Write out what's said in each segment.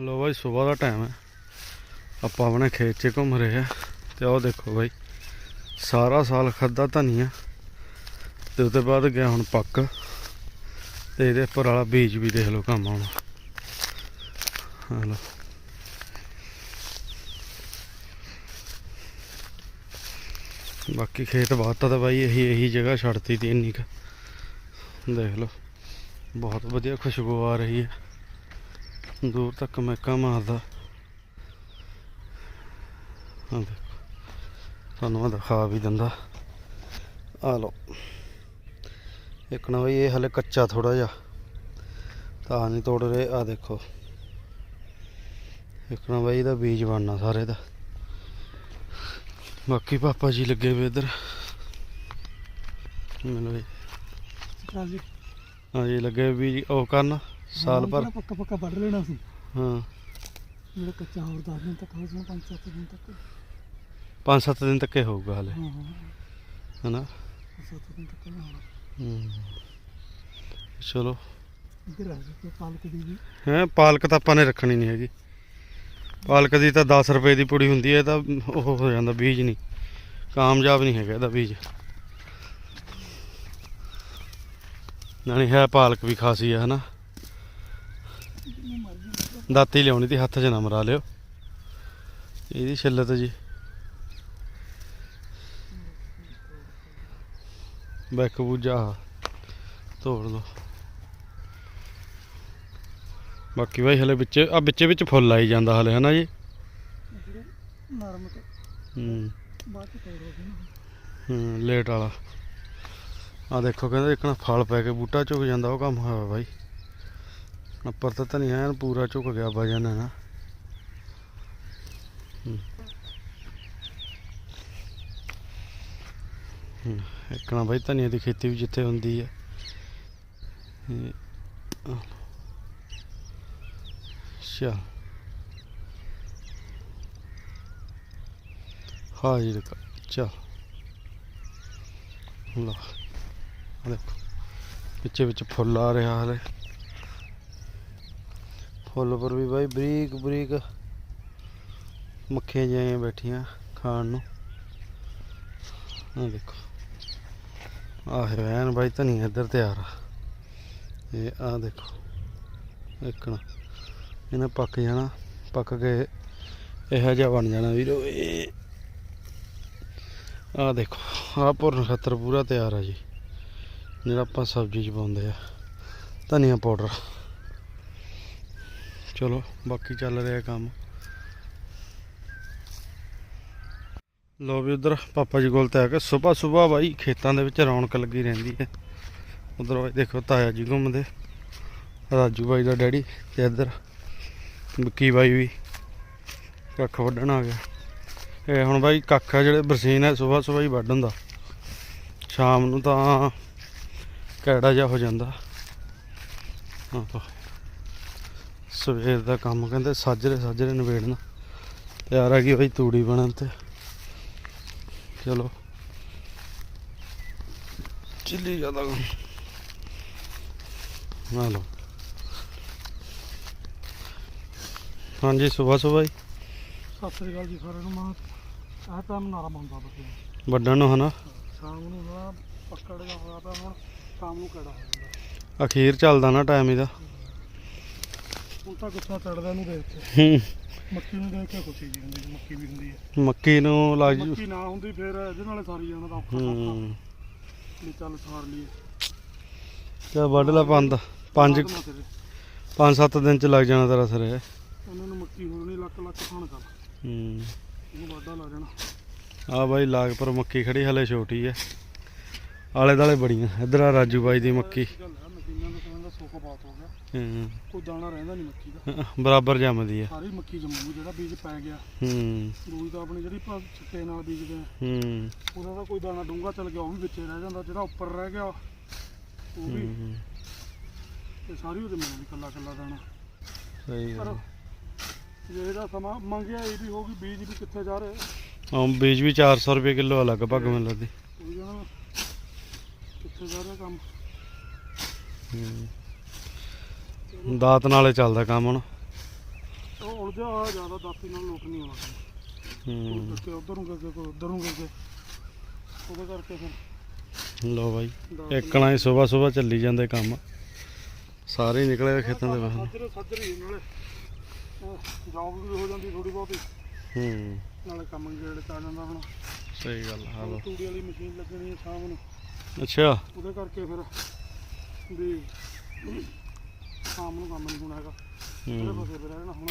ਲੋ ਬਾਈ, ਸਵੇਰ ਦਾ ਟਾਈਮ ਹੈ। ਆਪਾਂ ਆਪਣੇ ਖੇਤ 'ਚ ਘੁੰਮ ਰਹੇ ਆ ਤੇ ਉਹ ਦੇਖੋ ਬਾਈ, ਸਾਰਾ ਸਾਲ ਖਾਦਾ ਧਨੀਆ ਤੇ ਉਹਦੇ ਬਾਅਦ ਗਿਆ ਹੁਣ ਪੱਕ ਤੇ ਇਹਦੇ ਉੱਪਰ ਵਾਲਾ ਬੀਜ ਵੀ ਦੇਖ ਲਓ ਕੰਮ ਆਉਣਾ। ਹਾਂ ਲਓ। ਬਾਕੀ ਖੇਤ ਬਾਤਾ ਤਾਂ ਬਾਈ ਇਹੀ ਇਹੀ ਜਗ੍ਹਾ ਛੱਡਤੀ ਤੀ ਇੰਨੀ ਕੁ। ਦੇਖ ਲਓ, ਬਹੁਤ ਵਧੀਆ ਖੁਸ਼ਬੂ ਆ ਰਹੀ ਹੈ। ਦੂਰ ਤੱਕ ਮਹਿਕਾ ਮਾਰਦਾ ਹਾਂ ਦੇਖੋ ਤੁਹਾਨੂੰ ਮੈਂ ਦਿਖਾ ਵੀ ਦਿੰਦਾ। ਆ ਲਓ। ਇੱਕ ਨਾ ਬਈ ਇਹ ਹਲੇ ਕੱਚਾ ਥੋੜਾ ਜਿਹਾ। ਤਾਂ ਨਹੀਂ ਤੋੜ ਰਹੇ। ਆ ਦੇਖੋ। ਇੱਕ ਨਾ ਬਈ ਇਹਦਾ ਬੀਜ ਬਣਨਾ ਸਾਰੇ ਦਾ। ਬਾਕੀ ਪਾਪਾ ਜੀ ਲੱਗੇ ਵੇ ਇਧਰ। ਮੈਨੂੰ ਵੀ ਹਾਂਜੀ। ਹਾਂ ਜੀ ਲੱਗੇ ਵੀ ਉਹ ਕਰਨ। ਸਾਲ ਭਰ। ਪੱਕਾ ਪੱਕਾ ਵੱਢ ਲੈਣਾ ਸੀ। ਹਾਂ। ਜਿਹੜਾ ਕੱਚਾ ਹੋਰ 10 ਦਿਨ ਤੱਕ ਹੋ ਜਾਣਾ 5-7 ਦਿਨ ਤੱਕ। 5-7 ਦਿਨ ਤੱਕ ਹੀ ਹੋਊਗਾ ਹਲੇ। ਹਾਂ ਹਾਂ। ਹਨਾ? 7 ਦਿਨ ਤੱਕ ਨਾ ਹੋਣਾ। ਹੂੰ। ਚਲੋ। ਇੱਧਰ ਆ ਜੀ ਪਾਲਕ ਦੀ ਵੀ। ਹੈ ਪਾਲਕ ਤਾਂ ਆਪਾਂ ਨੇ ਰੱਖਣੀ ਨਹੀਂ ਹੈਗੀ। ਪਾਲਕ ਦੀ ਤਾਂ 10 ਰੁਪਏ ਦੀ ਪੁੜੀ ਹੁੰਦੀ ਹੈ ਤਾਂ ਉਹ ਹੋ ਜਾਂਦਾ ਬੀਜ ਨਹੀਂ। ਕਾਮਯਾਬ ਨਹੀਂ ਹੈਗਾ ਇਹਦਾ ਬੀਜ। ਨਾਲੇ ਹੈ ਪਾਲਕ ਵੀ ਖਾਸੀ ਹੈ ਹਨਾ? ਦਾਤੀ ਲਿਆਉਣੀ ਤੇ ਹੱਥ 'ਚ ਨਾ ਮਰਾ ਲਿਓ। ਇਹਦੀ ਛਿੱਲਤ ਜੀ। ਬੈਕ ਬੂਜਾ ਤੋੜ ਲਓ। ਬਾਕੀ ਭਾਈ ਹਲੇ ਵਿੱਚ ਆ ਵਿੱਚੇ ਵਿੱਚ ਫੁੱਲ ਆਈ ਜਾਂਦਾ ਹਲੇ ਹਨਾ ਜੀ? ਨਰਮ ਤੇ। ਹੂੰ। ਬਾਅਦ ਚ ਹੂੰ ਲੇਟ ਵਾਲਾ। ਆ ਦੇਖੋ ਕਹਿੰਦੇ ਇੱਕ ਨਾ ਫਲ ਪੈ ਕੇ ਬੂਟਾ ਝੁਕ ਜਾਂਦਾ ਉਹ ਕੰਮ ਹੋਇਆ ਬਾਈ ਉੱਪਰ ਤਾਂ ਧਨੀਆ ਐਨ ਪੂਰਾ ਝੁਕ ਗਿਆ ਵਜਨ ਹੈ ਨਾ। ਇੱਕ ਨਾ ਬਾਈ ਧਨੀਆ ਦੀ ਖੇਤੀ ਵੀ ਜਿੱਥੇ ਹੁੰਦੀ ਹੈ ਇਹ, ਆਹ। ਅੱਛਾ ਹਾਜ਼ਰ ਕਰ ਚਲ ਲਓ ਦੇਖੋ ਵਿੱਚੇ ਵਿੱਚ ਫੁੱਲ ਆ ਰਿਹਾ ਹਲੇ। ਫੁੱਲ ਪਰ ਵੀ ਬਾਈ ਬਰੀਕ ਬਰੀਕ ਮੱਖੀਆਂ ਜਿਹੀਆਂ ਬੈਠੀਆਂ ਖਾਣ ਨੂੰ। ਆ ਦੇਖੋ। ਆਹ ਰਹਿਣ ਬਾਈ ਧਨੀਆ ਇੱਧਰ ਤਿਆਰ ਆ। ਇਹ ਆ ਦੇਖੋ ਇੱਕਣਾ ਇਹਨੇ ਪੱਕ ਜਾਣਾ, ਪੱਕ ਕੇ ਇਹੋ ਜਿਹਾ ਬਣ ਜਾਣਾ ਵੀਰੋ ਇਹ। ਆ ਦੇਖੋ ਆ ਭੁਰਨ ਖੱਤਰ ਪੂਰਾ ਤਿਆਰ ਆ ਜੀ, ਜਿਹੜਾ ਆਪਾਂ ਸਬਜ਼ੀ ਚ ਪਾਉਂਦੇ ਆ, ਧਨੀਆ ਪਾਊਡਰ। ਚਲੋ, ਬਾਕੀ ਚੱਲ ਰਿਹਾ ਕੰਮ। ਲੋ ਵੀ ਉਧਰ ਪਾਪਾ ਜੀ ਕੋਲ ਤਾਂ ਆ ਕੇ ਸਵੇਰ ਸਵੇਰ ਬਾਈ, ਖੇਤਾਂ ਦੇ ਵਿੱਚ ਰੌਣਕ ਲੱਗੀ ਰਹਿੰਦੀ ਹੈ। ਉਧਰ ਬਾਈ ਦੇਖੋ ਤਾਇਆ ਜੀ ਘੁੰਮਦੇ, ਰਾਜੂ ਬਾਈ ਦਾ ਡੈਡੀ ਤੇ ਇੱਧਰ ਵਿੱਕੀ ਬਾਈ ਵੀ ਕੱਖ ਵੱਢਣ ਆ ਗਿਆ ਇਹ ਹੁਣ ਬਾਈ ਕੱਖ ਆ ਜਿਹੜੇ ਬਰਸੀਨ ਹੈ ਸਵੇਰ ਸਵੇਰ ਹੀ ਵੱਢ ਹੁੰਦਾ। ਸ਼ਾਮ ਨੂੰ ਤਾਂ ਕਿਹੜਾ ਜਿਹਾ ਹੋ ਜਾਂਦਾ। ਆਹੋ ਸਵੇਰ ਦਾ ਕੰਮ ਕਹਿੰਦੇ ਸਾਜਰੇ ਸਾਜਰੇ ਨਿਬੇੜਨਾ। ਤਿਆਰ ਆ ਗਈ ਬਾਈ ਤੂੜੀ ਬਣਨ ਤੇ। ਚਲੋ। ਚਿੱਲੀ ਜ਼ਿਆਦਾ ਨਾ ਲਓ। ਹਾਂਜੀ ਸਵੇਰ ਸਵੇਰ ਹੀ ਸਤਿ ਸ੍ਰੀ ਅਕਾਲ ਜੀ ਸਾਰਿਆਂ ਨੂੰ। ਮੈਂ ਆਹ ਟਾਈਮ ਨਾਰਾ ਮੰਨਦਾ ਬੱਚੇ ਵੱਢਣ ਨੂੰ। ਹਨਾ? ਸ਼ਾਮ ਨੂੰ ਨਾ ਪੱਕੜ ਦਾ ਹੋਇਆ ਪਿਆ ਹੁਣ ਸ਼ਾਮ ਨੂੰ ਕਿਹੜਾ ਹੋ ਜਾਂਦਾ? ਅਖੀਰ ਚੱਲਦਾ ਨਾ ਟਾਈਮ ਇਹਦਾ। ਹੁਣ ਤਾਂ ਗੁੱਸਾ ਚੜਦਾ ਨਹੀਂ ਦੇਖ ਕੇ। ਹੂੰ। ਮੱਕੀ ਨੂੰ ਦੇਖ ਕੇ ਖੁਸ਼ੀ ਜੀ ਹੁੰਦੀ ਮੱਕੀ ਵੀ ਹੁੰਦੀ ਹੈ। ਮੱਕੀ ਨੂੰ ਲੱਗ ਜੂ। ਮੱਕੀ ਨਾ ਹੁੰਦੀ ਫਿਰ ਇਹਦੇ ਨਾਲੇ ਸਾਰੀ ਜਾਣਾ ਤਾਂ ਔਖਾ ਸੌਖਾ ਹੂੰ ਵੀ ਚੱਲ ਸਾਰ ਲਈਏ। ਚਾ ਵੱਢ ਲਾ ਪੰਜ ਪੰਜ ਬਾਅਦ ਨਾ ਤੇਰੇ। ਪੰਜ ਸੱਤ ਦਿਨ ਚ ਲੱਗ ਜਾਣਾ ਤੇਰਾ ਸਿਰੇ। ਉਹਨਾਂ ਨੂੰ ਮੱਕੀ ਹੋਰ ਨਹੀਂ ਲੱਕ ਲੱਕ ਖਾਣ ਕਰ। ਹੂੰ। ਇਹਨੂੰ ਵਾਢਾ ਲਾ ਜਾਣਾ। ਆ ਬਾਈ ਲਾਗ ਪਰ ਮੱਕੀ ਖੜੀ ਹਲੇ ਛੋਟੀ ਐ ਆਲੇ ਦਾਲੇ ਬੜੀਆਂ। ਇਧਰ ਆ ਰਾਜੂ ਬਾਈ ਦੀ ਮੱਕੀ। ਗੱਲ ਹੈ ਮਸ਼ੀਨਾਂ ਦਾ ਕਹਿੰਦਾ ਦਾ ਸੁੱਕ ਬਾਤ ਹੋ ਗਿਆ। ਹੂੰ ਕੋਈ ਦਾਣਾ ਰਹਿੰਦਾ ਨਹੀਂ ਮੱਕੀ ਦਾ। ਬਰਾਬਰ ਜੰਮਦੀ ਐ ਸਾਰੀ ਮੱਕੀ ਜੰਮੂ ਜਿਹੜਾ ਬੀਜ ਪੈ ਗਿਆ। ਹੂੰ। ਦੂਜੀ ਤਾਂ ਆਪਣੀ ਜਿਹੜੀ ਆਪਾਂ ਛਿੱਟੇ ਨਾਲ ਬੀਜਦੇ ਆ। ਹੂੰ। ਉਹਦਾ ਤਾਂ ਕੋਈ ਦਾਣਾ ਡੂੰਗਾ ਚਲ ਗਿਆ ਉਹ ਵੀ ਵਿੱਚੇ ਰਹਿ ਜਾਂਦਾ ਜਿਹੜਾ ਉੱਪਰ ਰਹਿ ਗਿਆ ਉਹ ਵੀ। ਹੂੰ, ਤੇ ਸਾਰੀ ਉਹਦੇ ਮਿਲਦੀ ਕੱਲਾ ਕੱਲਾ ਦਾਣਾ। ਸਹੀ ਪਰ ਗੱਲ ਜੇ ਇਹਦਾ ਸਮਾਂ ਮੰਗਿਆ ਇਹ ਵੀ ਹੋਊਗੀ ਬੀਜ ਵੀ ਕਿੱਥੇ ਜਾ ਰਹੇ। ਆ ਬੀਜ ਵੀ 400 ਰੁਪਏ ਕਿਲੋ ਅਲੱਗ ਭੱਗ ਮੈਨੂੰ ਲੱਗਦੀ। ਉਹ ਜਾਣਾ ਕਿੱਥੇ ਜਾ ਰਿਹਾ ਕੰਮ? ਹੂੰ। ਦਾਤ ਨਾਲੇ ਚੱਲਦਾ ਕੰਮ ਹੁਣ। ਉਹ ਉਲਝਿਆ ਹੋਇਆ ਜ਼ਿਆਦਾ ਦਾਤੀ ਨਾਲ ਲੋਟ ਨਹੀਂ ਆਉਣਾ ਹੂੰ। ਕਰਕੇ ਉਧਰ ਨੂੰ ਕਰਕੇ ਕੋਈ ਉਧਰ ਨੂੰ ਕਰਕੇ ਉਹਦੇ ਕਰਕੇ ਫਿਰ ਲੋ ਬਾਈ ਇੱਕਣਾ ਹੀ ਸਵੇਰ ਸਵੇਰ ਚੱਲੀ ਜਾਂਦੇ ਕੰਮ। ਸਾਰੇ ਹੀ ਨਿਕਲੇ ਖੇਤਾਂ ਦੇ ਬਾਹਰ। ਸੱਜਰੇ ਸੱਜਰੇ ਨਾਲੇ। ਜੌਬ ਵੀ ਹੋ ਜਾਂਦੀ ਥੋੜੀ ਬਹੁਤੀ। ਹੂੰ। ਨਾਲੇ ਕੰਮ ਜਿਹੜੇ ਚ ਜਾਂਦਾ ਹੁਣ। ਸਹੀ ਗੱਲ ਆ ਲੋ ਤੂੜੀ ਵਾਲੀ ਮਸ਼ੀਨ ਲੱਗਣੀ ਹੈ ਸ਼ਾਮ ਨੂੰ। ਅੱਛਾ। ਉਹਦੇ ਕਰਕੇ ਫਿਰ ਵੀ ਸ਼ਾਮ ਨੂੰ ਕੰਮ ਨਹੀਂ ਹੋਣਾ ਹੈਗਾ। ਉਹਦੇ ਹੂੰ ਪਾਸੇ ਫਿਰ ਰਹਿਣਾ ਹੁਣ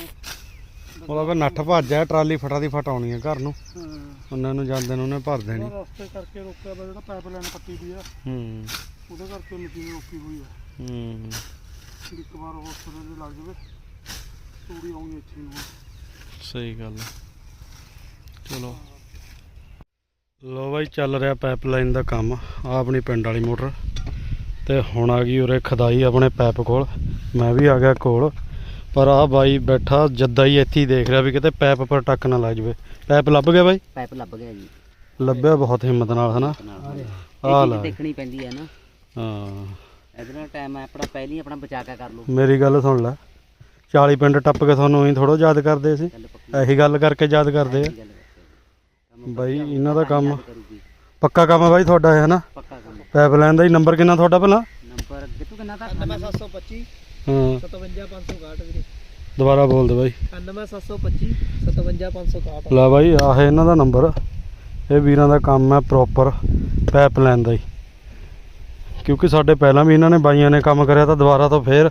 ਉਹਦਾ ਫਿਰ ਨੱਠ ਭੱਜ ਆ ਟਰਾਲੀ ਫਟਾ ਦੀ ਫਟਾਉਣੀ ਆ ਘਰ ਨੂੰ। ਹਾਂ। ਉਹਨਾਂ ਨੂੰ ਜਾਂਦੇ ਨੂੰ ਉਹਨੇ ਭਰ ਦੇਣੀ। ਉਹਦਾ ਰਸਤੇ ਕਰਕੇ ਰੋਕਿਆ ਵਾ ਜਿਹੜਾ ਪਾਈਪ ਲਾਈਨ ਪੱਟੀ ਦੀ ਆ। ਹੂੰ। ਉਹਦੇ ਕਰਕੇ ਮਸ਼ੀਨ ਰੋਕੀ ਹੋਈ ਆ। ਹੂੰ। ਵੀ ਇੱਕ ਵਾਰ ਹਸਪਤਾਲ ਦੇ ਲੱਗ ਜਾਵੇ ਤੂੜੀ ਆਉਣੀ ਇੱਥੇ ਨੂੰ। ਸਹੀ ਗੱਲ ਆ। ਚਲੋ। ਲੋ ਬਾਈ ਚੱਲ ਰਿਹਾ ਪਾਈਪਲਾਈਨ ਦਾ ਕੰਮ ਆ ਆਪਣੀ ਪਿੰਡ ਵਾਲੀ ਮੋਟਰ। ਤੇ ਹੁਣ ਆ ਗਈ ਉਰੇ ਖਦਾਈ ਆਪਣੇ ਪੈਪ ਕੋਲ। ਮੈਂ ਵੀ ਆ ਗਿਆ ਕੋਲ ਪਰ ਆ ਬਾਈ ਬੈਠਾ ਜੱਦਾ ਹੀ ਇੱਥੇ ਹੀ ਦੇਖ ਰਿਹਾ ਵੀ ਕਿਤੇ ਪੈਪ ਪਰ ਟੱਕ ਨਾ ਲੱਗ ਜਵੇ। ਪੈਪ ਲੱਭ ਗਿਆ ਬਾਈ? ਪਾਈਪ ਲੱਭ ਗਿਆ ਜੀ। ਲੱਭਿਆ ਬਹੁਤ ਹਿੰਮਤ ਨਾਲ ਹਨਾ? ਇਹ ਲੈ। ਦੇਖਣੀ ਪੈਂਦੀ ਹੈ ਨਾ। ਹਾਂ। ਇਹਦੇ ਨਾਲ ਟਾਈਮ ਆਪਣਾ ਪਹਿਲੀ ਆਪਣਾ ਬਚਾ ਕੇ ਕਰ ਲਓ। ਮੇਰੀ ਗੱਲ ਸੁਣ ਲੈ। 40 ਪਿੰਡ ਟੱਪ ਕੇ ਤੁਹਾਨੂੰ ਹੀ ਥੋੜੋ ਯਾਦ ਕਰਦੇ ਸੀ। ਇਹੀ ਗੱਲ ਕਰਕੇ ਯਾਦ ਕਰਦੇ ਆ। ਬਾਈ ਇਹਨਾਂ ਦਾ ਹੀ ਕੰਮ। ਪੱਕਾ ਕੰਮ ਹੈ ਬਾਈ ਤੁਹਾਡਾ ਇਹ ਹਨਾ? ਪੱਕਾ ਕੰਮ। ਪਾਈਪਲਾਈਨ ਦਾ ਹੀ ਨੰਬਰ ਕਿੰਨਾ ਤੁਹਾਡਾ ਪਹਿਲਾਂ ਨੰਬਰ ਕਿਤੋਂ ਕਿੰਨਾ ਤਾਂ 97725 ਹਾਂ। 57560 ਵੀਰੇ। ਦੁਬਾਰਾ ਬੋਲ ਦੇ ਬਾਈ। 97725 57560 ਲੈ ਬਾਈ ਆਹ ਇਹਨਾਂ ਦਾ ਨੰਬਰ। ਇਹ ਵੀਰਾਂ ਦਾ ਕੰਮ ਹੈ ਪ੍ਰੋਪਰ ਪਾਈਪਲਾਈਨ ਦਾ ਹੀ। ਕਿਉਂਕਿ ਸਾਡੇ ਪਹਿਲਾਂ ਵੀ ਇਹਨਾਂ ਨੇ ਬਾਈਆਂ ਨੇ ਕੰਮ ਕਰਿਆ ਤਾਂ ਦੁਬਾਰਾ ਤੋਂ ਫੇਰ।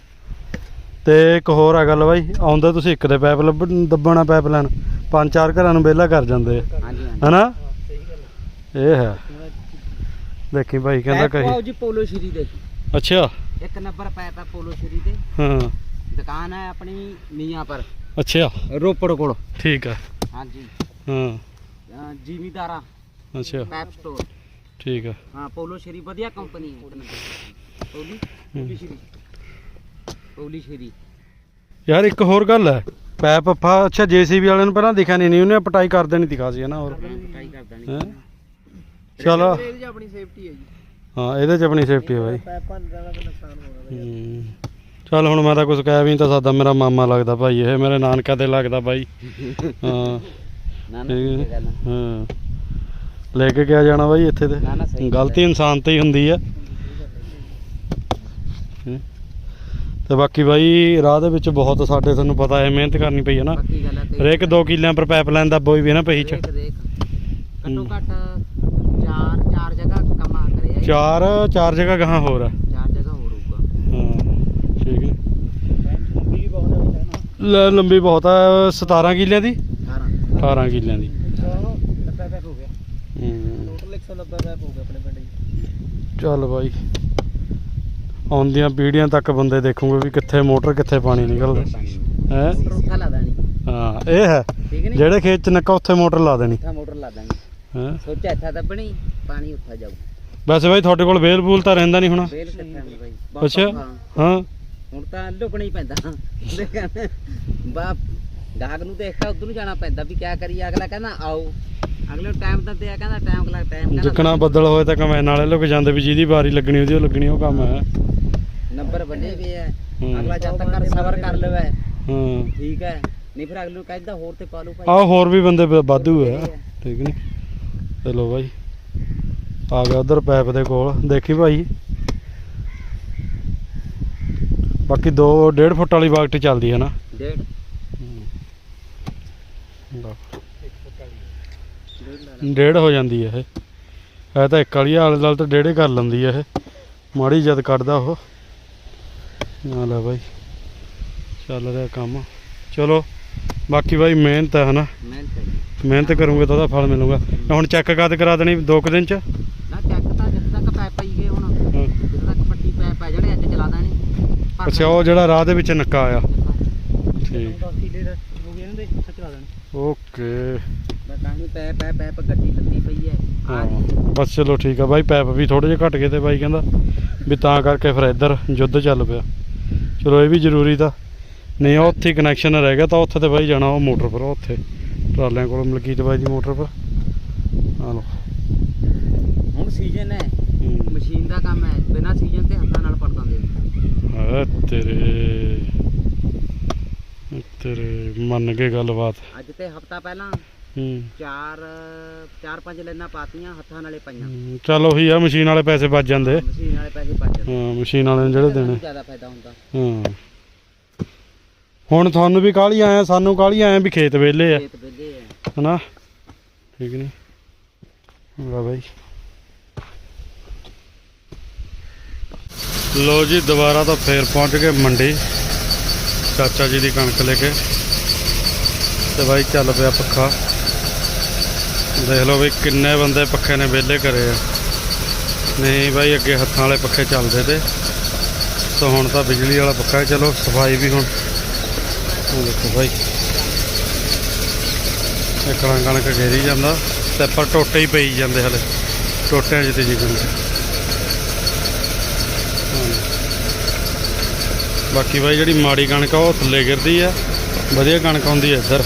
ਤੇ ਇੱਕ ਹੋਰ ਹੈ ਗੱਲ ਬਾਈ ਆਉਂਦੇ ਤੁਸੀਂ ਇੱਕ ਦੇ ਪਾਈਪ ਲੱਭ ਦੱਬਣਾ ਪਾਈਪਲਾਈਨ ਪੰਜ ਚਾਰ ਘਰਾਂ ਨੂੰ ਵਿਹਲਾ ਕਰ ਜਾਂਦੇ ਆ। ਹਨਾ? ਸਹੀ ਗੱਲ ਇਹ ਹੈ। ਦੇਖੀ ਭਾਈ ਕਹਿੰਦਾ ਕਹੀ। ਜੀ ਪੋਲੋ ਸ਼੍ਰੀ ਦੇ। ਅੱਛਾ। ਇੱਕ ਨੰਬਰ ਪੈਪ ਹੈ ਪੋਲੋ ਸ਼੍ਰੀ ਦੇ ਹਾਂ। ਦੁਕਾਨ ਹੈ ਆਪਣੀ ਮੀਆਂ ਪਰ। ਅੱਛਾ। ਰੋਪੜ ਕੋਲ। ਠੀਕ ਹੈ ਹਾਂਜੀ। ਹਾਂ। ਅਹ ਜ਼ਿਮੀਦਾਰਾ। ਅੱਛਾ। ਪੈਪ ਸਟੋਰ ਠੀਕ ਹੈ ਹਾਂ ਪੋਲੋ ਸ਼੍ਰੀ ਵਧੀਆ ਕੰਪਨੀ ਹੈ ਇੱਕ ਨੰਬਰ। ਪੋਲੀ? ਪੋਲੀ ਸ਼੍ਰੀ। ਪੋਲੀ ਸ਼੍ਰੀ। ਯਾਰ ਇੱਕ ਹੋਰ ਗੱਲ ਹੈ। ਪੈਪ ਫਾ ਅੱਛਾ ਜੀਸੀਬੀ ਵਾਲਿਆਂ ਨੂੰ ਪਹਿਲਾਂ ਦਿਖਿਆ ਨਹੀਂ ਨਹੀਂ ਉਹਨੇ ਪਟਾਈ ਕਰ ਦੇਣੀ ਦਿਖਾ ਸੀ ਨਾ ਹੋਰ। ਟਰਾਈ ਕਰਦਾ ਨਹੀਂ ਹੈਂ? ਚਲ। ਆਪਣੀ ਸੇਫਟੀ ਹੈ ਜੀ। ਹਾਂ ਇਹਦੇ ਚ ਆਪਣੀ ਸੇਫਟੀ ਹੈ ਬਾਈ। ਪੈਪ ਭੰਨ ਜਾਣਾ ਤਾਂ ਨੁਕਸਾਨ ਹੋਣਾ ਬਈ ਹੂੰ। ਚੱਲ ਹੁਣ ਮੈਂ ਤਾਂ ਕੁਝ ਕਹਿ ਵੀ ਨਹੀਂ ਤਾਂ ਸਕਦਾ ਮੇਰਾ ਮਾਮਾ ਲੱਗਦਾ ਭਾਈ ਇਹ ਮੇਰੇ ਨਾਨਕਾ ਤੇ ਲੱਗਦਾ ਬਾਈ। ਹਾਂ। ਨਾ ਨਾ ਠੀਕ ਇਹ ਹੈ। ਲੈ ਕੇ ਕਿਆ ਜਾਣਾ ਬਾਈ ਇੱਥੇ ਨਾ, ਨਾ, ਤੇ ਸਹੀ ਗਲਤੀ ਇਨਸਾਨ ਤੇ ਹੀ ਹੁੰਦੀ ਆ। ਹੈਂ। ਤੇ ਬਾਕੀ ਬਾਈ ਰਾਹ ਦੇ ਵਿੱਚ ਬਹੁਤ ਸਾਡੇ ਤੁਹਾਨੂੰ ਪਤਾ ਹੈ ਮਿਹਨਤ ਕਰਨੀ ਪਈ ਹੈ ਨਾ। ਪੱਕੀ ਗੱਲ ਹੈ ਤੇ ਹਰੇਕ 2 ਕਿੱਲਿਆਂ ਪਰ ਪਾਈਪਲਾਈਨ ਦਾ ਬੋਈ ਵੀ ਨਾ ਪਈ ਚ। ਦੇਖ ਦੇਖ ਘੱਟੋ ਘੱਟ ਚਾਰ ਚਾਰ ਜਗ੍ਹਾ ਕਮਾ। ਚਾਰ ਚਾਰ ਜਗ੍ਹਾ ਗਾਹਾਂ ਹੋਰ ਆ। ਚਾਰ ਜਗ੍ਹਾ ਹੋਰ ਹੋਊਗਾ। ਹਾਂ ਠੀਕ ਨੇ ਲੰਬੀ ਵੀ ਬਹੁਤ ਹੈ ਨਾ। ਲੈ ਲੰਬੀ ਬਹੁਤ ਆ 17 ਕਿੱਲਿਆਂ ਦੀ? 18 18 ਕਿੱਲਿਆਂ ਦੀ। 90 ਪੈਪ ਹੋ ਗਿਆ। ਹੂੰ। ਟੋਟਲ 190 ਪੈਪ ਹੋ ਗਿਆ ਆਪਣੇ ਪਿੰਡ ਜੀ। ਚੱਲ ਬਾਈ। ਆਉਂਦੀਆਂ ਪੀੜ੍ਹੀਆਂ ਤੱਕ ਬੰਦੇ ਦੇਖੂਗੇ ਵੀ ਕਿੱਥੇ ਮੋਟਰ ਕਿੱਥੇ ਪਾਣੀ ਨਿਕਲਦਾ। ਹੈ? ਮੋਟਰ ਉੱਥਾ ਲਾ ਦੇਣੀ ਹਾਂ ਇਹ ਹੈ। ਜਿਹੜੇ ਖੇਤ ਚ ਨੱਕਾ ਉੱਥੇ ਮੋਟਰ ਲਾ ਦੇਣੀ। ਉੱਥਾ ਮੋਟਰ ਲਾ ਦਾਂਗੇ। ਹੈ? ਸੋਚਿਆ ਇੱਥਾ ਦੱਬਣੀ ਪਾਣੀ ਉੱਥਾ ਜਾਊ। ਵੈਸੇ ਬਾਈ ਤੁਹਾਡੇ ਕੋਲ ਵੇਲ ਬੂਲ ਤਾਂ ਰਹਿੰਦਾ ਨਹੀਂ ਹੋਣਾ। ਵੇਲ ਕਿੱਥੇ ਹੁੰਦੀ ਬਾਈ। ਬਹੁਤ ਅੱਛਾ। ਹਾਂ। ਹੁਣ ਤਾਂ ਲੁਕਣਾ ਹੀ ਪੈਂਦਾ। ਬਾਪ ਗਾਹਕ ਨੂੰ ਦੇਖਾ ਉਧਰ ਨੂੰ ਜਾਣਾ ਪੈਂਦਾ ਵੀ ਕਿਆ ਕਰੀਏ ਅਗਲਾ ਕਹਿੰਦਾ ਆਓ। ਅਗਲੇ ਟਾਈਮ ਦਿੰਦੇ ਆ ਕਹਿੰਦਾ ਟਾਈਮ ਅਗਲਾ ਟਾਈਮ ਜਿੱਕਣਾ ਬੱਦਲ ਹੋਏ ਤਾਂ ਕਮੈਨ ਨਾਲੇ ਲੁਕ ਜਾਂਦੇ ਵੀ ਜਿਹਦੀ ਵਾਰੀ ਲੱਗਣੀ ਉਹਦੀ ਉਹ ਲੱਗਣੀ ਉਹ ਕੰਮ ਹੈ। ਨੰਬਰ ਬੰਨੇ ਵੀ ਹੈ। ਹੂੰ। ਅਗਲਾ ਜਦ ਤੱਕ ਸਬਰ ਕਰ ਲਵੇ। ਹਾਂ। ਠੀਕ ਹੈ। ਨਹੀਂ ਫਿਰ ਅਗਲੇ ਨੂੰ ਕਹਿੰਦਾ ਹੋਰ ਤੇ ਪਾ ਲਓ ਭਾਈ। ਆਹ ਹੋਰ ਵੀ ਬੰਦੇ ਵਾਧੂ ਹੈ। ਠੀਕ ਨਹੀਂ ਚਲੋ ਬਾਈ। ਆ ਗਿਆ ਉਧਰ ਪੈਪ ਦੇ ਕੋਲ। ਦੇਖੀ ਭਾਈ? ਬਾਕੀ 2 1.5 ਫੁੱਟ ਵਾਲੀ ਬਾਗਟ ਚੱਲਦੀ ਹੈ ਨਾ। ਡੇਢ। ਡੇਢ ਹੋ ਜਾਂਦੀ ਹੈ ਇਹ। ਇਹ ਤਾਂ ਇੱਕ ਵਾਲੀ ਆਲੇ ਨਾਲ ਤਾਂ ਡੇਢੇ ਕਰ ਲੈਂਦੀ ਹੈ ਇਹ। ਮਾੜੀ ਜਦ ਕੱਢਦਾ ਉਹ। ਨਾ ਲੈ ਬਾਈ। ਚੱਲ ਰਿਹਾ ਕੰਮ। ਚਲੋ ਬਾਕੀ ਬਾਈ ਮਿਹਨਤ ਹੈ ਹਨਾ। ਮਿਹਨਤ ਕਰੂੰਗੇ ਤਾਂ ਉਹਦਾ ਫਲ ਮਿਲੂਗਾ। ਹੁਣ ਚੈੱਕ ਕਦ ਕਰਾ ਦੇਣੀ? ਦੋ ਕੁ ਦਿਨ ਚ ਨਾ ਚੱਕ ਤਾਂ ਜਦ ਤੱਕ ਪੈਪ ਪਾਈ ਗਏ ਹੁਣ ਜਦੋਂ ਤੱਕ ਪੱਟੀ ਪੈਪ ਹੈ ਜਿਹੜੇ ਅੱਜ ਚਲਾ ਦੇਣੀ ਭਰ ਅੱਛਾ ਉਹ ਜਿਹੜਾ ਰਾਹ ਦੇ ਵਿੱਚ ਨੱਕਾ ਆਇਆ। ਠੀਕ। 10 ਕਿਲੇ ਦਾ ਹੋ ਗਿਆ ਇਹਨਾਂ ਦੇ ਇੱਥੇ ਚਲਾ ਦੇਣਾ। ਓਕੇ। ਮੈਂ ਤਾਂ ਹੀ ਪੈਪ ਪੈਪ ਪੈਪ ਗੱਡੀ ਲੱਗੀ ਪਈ ਹੈ। ਆ ਹਾਂ। ਰਹੀ ਬਸ ਚਲੋ ਠੀਕ ਆ ਬਾਈ ਪੈਪ ਵੀ ਥੋੜੇ ਜਿਹਾ ਘਟ ਗਏ ਤੇ ਬਾਈ ਕਹਿੰਦਾ ਵੀ ਤਾਂ ਕਰਕੇ ਫਿਰ ਇੱਧਰ ਯੁੱਧ ਚੱਲ ਪਿਆ। ਚਲੋ ਇਹ ਵੀ ਜ਼ਰੂਰੀ ਤਾਂ। ਨਹੀਂ ਉਹ ਉੱਥੇ ਕਨੈਕਸ਼ਨ ਰਹਿ ਗਿਆ ਤਾਂ ਉੱਥੇ ਤੇ ਬਾਈ ਜਾਣਾ ਉਹ ਮੋਟਰ ਪਰ ਉੱਥੇ। ਟਰਾਲਿਆਂ ਕੋਲ ਮਲਕੀਤ ਬਾਈ ਦੀ ਮੋਟਰ ਪਰ। ਆ ਲੋ ਹੁਣ ਸੀਜ਼ਨ ਹੈ। ਮਸ਼ੀਨ ਦਾ ਕੰਮ ਹੈ। ਬਿਨਾ ਸੀਜ਼ਨ ਤੇ ਹੱਥਾਂ ਨਾਲ ਪੜ ਦਿੰਦੇ ਆ ਤੇਰੇ ਤੇਰੇ ਮੰਨ ਕੇ ਗੱਲਬਾਤ। ਅੱਜ ਤੇ ਹਫਤਾ ਪਹਿਲਾਂ ਹੂੰ। ਚਾਰ ਚਾਰ ਪੰਜ ਲੈਣਾ ਪਾਤੀਆਂ ਹੱਥਾਂ ਨਾਲੇ ਪਾਈਆਂ। ਹੂੰ, ਚੱਲ ਉਹੀ ਆ ਮਸ਼ੀਨ ਵਾਲੇ ਪੈਸੇ ਬਚ ਜਾਂਦੇ। ਮਸ਼ੀਨ ਵਾਲੇ ਪੈਸੇ ਬਚ ਜਾਂਦੇ। ਹਾਂ ਮਸ਼ੀਨ ਵਾਲੇ ਨੇ ਜਿਹੜੇ ਦੇਣੇ। ਜ਼ਿਆਦਾ ਫਾਇਦਾ ਹੁੰਦਾ। ਹਾਂ। ਹੁਣ ਤੁਹਾਨੂੰ ਵੀ ਕਾਹਲੀ ਆਇਆ ਸਾਨੂੰ ਕਾਹਲੀ ਆਇਆ ਵੀ ਖੇਤ ਵਿਹਲੇ ਆ। ਖੇਤ ਵਿਹਲੇ ਆ। ਹਨਾ? ਠੀਕ ਨਹੀਂ ਵਾ ਬਾਈ। ਲੋ ਜੀ, ਦੁਬਾਰਾ ਤਾਂ ਫੇਰ ਪਹੁੰਚ ਗਏ ਮੰਡੀ। ਚਾਚਾ ਜੀ ਦੀ ਕਣਕ ਲੈ ਕੇ। ਤੇ ਬਾਈ ਚੱਲ ਪਿਆ ਪੱਖਾ। ਦੇਖ ਲਓ ਵੀ ਕਿੰਨੇ ਬੰਦੇ ਪੱਖੇ ਨੇ ਵਿਹਲੇ ਕਰੇ ਆ। ਨਹੀਂ ਬਾਈ, ਅੱਗੇ ਹੱਥਾਂ ਵਾਲੇ ਪੱਖੇ ਚੱਲਦੇ ਤੇ। ਤਾਂ ਹੁਣ ਤਾਂ ਬਿਜਲੀ ਵਾਲਾ ਪੱਖਾ ਚਲੋ ਸਫ਼ਾਈ ਵੀ ਹੁਣ। ਦੇਖੋ ਬਾਈ। ਇਹ ਕਣਕ ਕਣਕ ਘੇਰੀ ਜਾਂਦਾ ਤੇ ਪਰ ਟੋਟੇ ਹੀ ਪਈ ਜਾਂਦੇ ਹਲੇ। ਟੋਟਿਆਂ 'ਚ ਤੇ ਜੀ ਕਣਕ ਹਾਂ। ਬਾਕੀ ਬਾਈ ਜਿਹੜੀ ਮਾੜੀ ਕਣਕ ਆ ਉਹ ਥੱਲੇ ਗਿਰਦੀ ਆ। ਵਧੀਆ ਕਣਕ ਆਉਂਦੀ ਹੈ ਇੱਧਰ।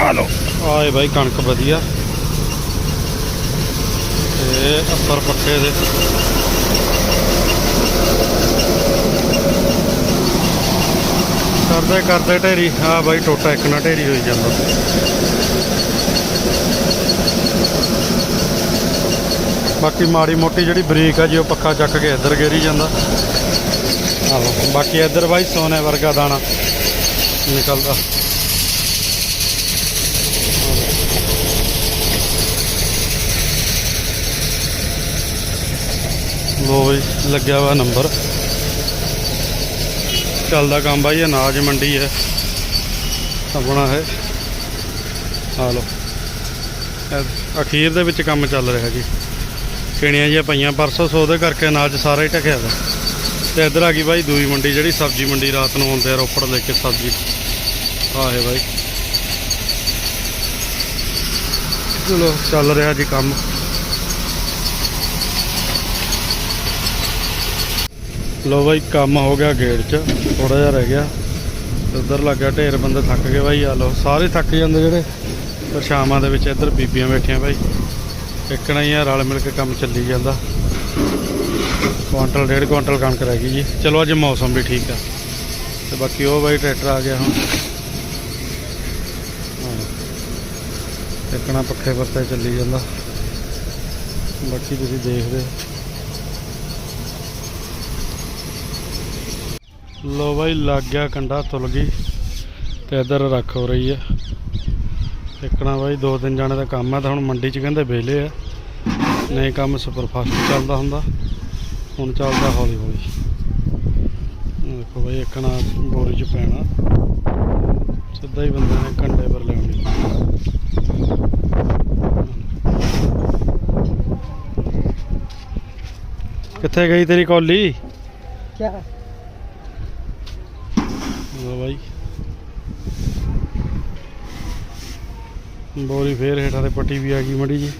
ਆ ਲੋ ਆਏ ਬਾਈ ਕਣਕ ਵਧੀਆ। ਤੇ ਅੱਪਰ ਪੱਕੇ ਦੇ। ਕਰਦੇ ਕਰਦੇ ਢੇਰੀ। ਹਾਂ ਬਾਈ ਟੋਟਾ ਇੱਕ ਨਾ ਢੇਰੀ ਹੋਈ ਜਾਂਦਾ। ਬਾਕੀ ਮਾੜੀ ਮੋਟੀ ਜਿਹੜੀ ਬਰੀਕ ਆ ਜੀ, ਉਹ ਪੱਖਾ ਚੱਕ ਕੇ ਇੱਧਰ ਗੇਰੀ ਜਾਂਦਾ। ਆਹੋ ਬਾਕੀ ਇੱਧਰ ਬਾਈ ਸੋਨੇ ਵਰਗਾ ਦਾਣਾ। ਨਿਕਲਦਾ ਲੋ ਬਈ, ਲੱਗਿਆ ਵਾ ਨੰਬਰ। ਚੱਲਦਾ ਕੰਮ ਬਾਈ, ਅਨਾਜ ਮੰਡੀ ਹੈ। ਆਪਣਾ ਹੈ ਆ ਲੋ ਅਖੀਰ ਦੇ ਵਿੱਚ ਕੰਮ ਚੱਲ ਰਿਹਾ ਜੀ। ਕਿਣੀਆਂ ਜਿਹੀਆਂ ਪਈਆਂ, ਪਰਸੋਂ ਸੋ ਉਹਦੇ ਕਰਕੇ ਅਨਾਜ ਸਾਰਾ ਹੀ ਢਕਿਆ ਵਾ। ਤੇ ਇੱਧਰ ਆ ਗਈ ਬਾਈ ਦੂਈ ਮੰਡੀ, ਜਿਹੜੀ ਸਬਜ਼ੀ ਮੰਡੀ ਰਾਤ ਨੂੰ ਆਉਂਦੇ ਆ, ਰੋਪੜ ਲੈ ਕੇ ਸਬਜ਼ੀ। ਆਹ ਬਾਈ। ਚਲੋ, ਚੱਲ ਰਿਹਾ ਜੀ ਕੰਮ। ਲੋ ਬਾਈ, ਕੰਮ ਹੋ ਗਿਆ ਗੇਟ 'ਚ ਥੋੜਾ ਜਿਹਾ ਰਹਿ ਗਿਆ। ਉਧਰ ਲੱਗਿਆ ਢੇਰ, ਬੰਦੇ ਥੱਕ ਗਏ ਬਾਈ। ਆ ਲੋ ਸਾਰੇ ਥੱਕ ਜਾਂਦੇ ਜਿਹੜੇ, ਪਰ ਸ਼ਾਮਾਂ ਦੇ ਵਿੱਚ ਇੱਧਰ ਬੀਬੀਆਂ ਬੈਠੀਆਂ ਬਾਈ। ਇੱਕਣਾ ਹੀ ਆ, ਰਲ ਮਿਲ ਕੇ ਕੰਮ ਚੱਲੀ ਜਾਂਦਾ। ਕੁਆਂਟਲ, ਡੇਢ ਕੁਆਂਟਲ ਕਣਕ ਰਹਿ ਗਈ ਜੀ। ਚਲੋ, ਅੱਜ ਮੌਸਮ ਵੀ ਠੀਕ ਆ। ਤੇ ਬਾਕੀ ਉਹ ਬਾਈ ਟਰੈਕਟਰ ਆ ਗਿਆ ਹੁਣ। ਹਾਂ। ਇੱਕਣਾ ਪੱਖੇ ਪਰਤੇ ਚੱਲੀ ਜਾਂਦਾ। ਬਾਕੀ ਤੁਸੀਂ ਦੇਖਦੇ। ਲੋ ਬਾਈ, ਲੱਗ ਗਿਆ ਕੰਡਾ, ਤੁਲ ਗਈ। ਤੇ ਇੱਧਰ ਰੱਖ ਹੋ ਰਹੀ ਹੈ ਇੱਕਣਾ ਬਾਈ ਦੋ ਤਿੰਨ ਜਾਣੇ ਦਾ ਕੰਮ ਹੈ ਤਾਂ ਹੁਣ ਮੰਡੀ 'ਚ ਕਹਿੰਦੇ ਵਿਹਲੇ ਆ। ਨਹੀਂ ਕੰਮ ਸੁਪਰ ਫਾਸਟ ਚੱਲਦਾ ਹੁੰਦਾ। ਹੁਣ ਚੱਲਦਾ ਹੌਲੀ ਹੌਲੀ। ਦੇਖੋ ਬਾਈ ਇੱਕਣਾ ਬੋਰੀ 'ਚ ਪੈਣਾ। ਸਿੱਧਾ ਹੀ ਬੰਦੇ ਨੇ ਕੰਡੇ ਪਰ ਲਿਆਉਣੀ ਕਿੱਥੇ ਗਈ ਤੇਰੀ ਕੌਲੀ? ਕਿਆ? ਲੋ ਬਾਈ। ਬੋਰੀ ਫੇਰ ਹੇਠਾਂ ਤੇ ਪੱਟੀ ਵੀ ਆ ਗਈ ਮੜੀ ਜੀ।